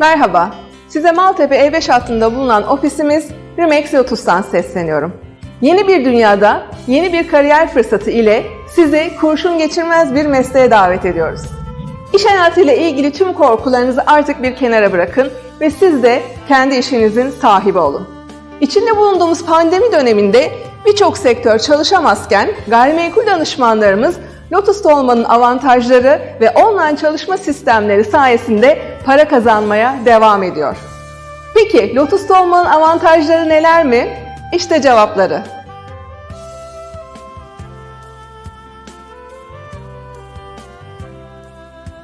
Merhaba, size Maltepe E5 hattında bulunan ofisimiz Remax Lotus'tan sesleniyorum. Yeni bir dünyada, yeni bir kariyer fırsatı ile sizi kurşun geçirmez bir mesleğe davet ediyoruz. İş hayatıyla ilgili tüm korkularınızı artık bir kenara bırakın ve siz de kendi işinizin sahibi olun. İçinde bulunduğumuz pandemi döneminde birçok sektör çalışamazken gayrimenkul danışmanlarımız Lotus'ta olmanın avantajları ve online çalışma sistemleri sayesinde para kazanmaya devam ediyor. Peki Lotus'ta olmanın avantajları neler mi? İşte cevapları.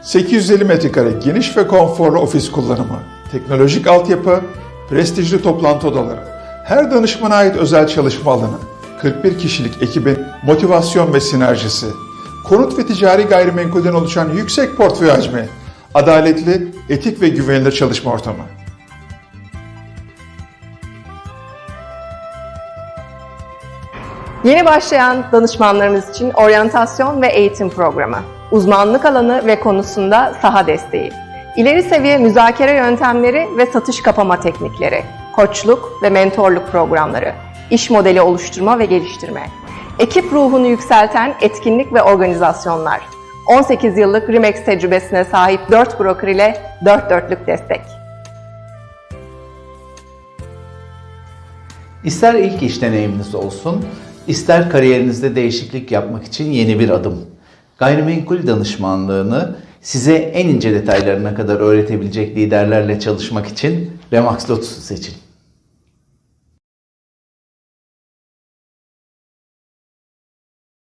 ...850 metrekare geniş ve konforlu ofis kullanımı, teknolojik altyapı, prestijli toplantı odaları, her danışmana ait özel çalışma alanı, 41 kişilik ekibin motivasyon ve sinerjisi, konut ve ticari gayrimenkulden oluşan yüksek portföy hacmi, adaletli, etik ve güvenilir çalışma ortamı. Yeni başlayan danışmanlarımız için oryantasyon ve eğitim programı, uzmanlık alanı ve konusunda saha desteği, ileri seviye müzakere yöntemleri ve satış kapama teknikleri, koçluk ve mentorluk programları, iş modeli oluşturma ve geliştirme, ekip ruhunu yükselten etkinlik ve organizasyonlar, 18 yıllık Rimex tecrübesine sahip 4 broker ile 4 dörtlük destek. İster ilk iş deneyiminiz olsun, ister kariyerinizde değişiklik yapmak için yeni bir adım. Gayrimenkul danışmanlığını size en ince detaylarına kadar öğretebilecek liderlerle çalışmak için Remax Lotus'u seçin.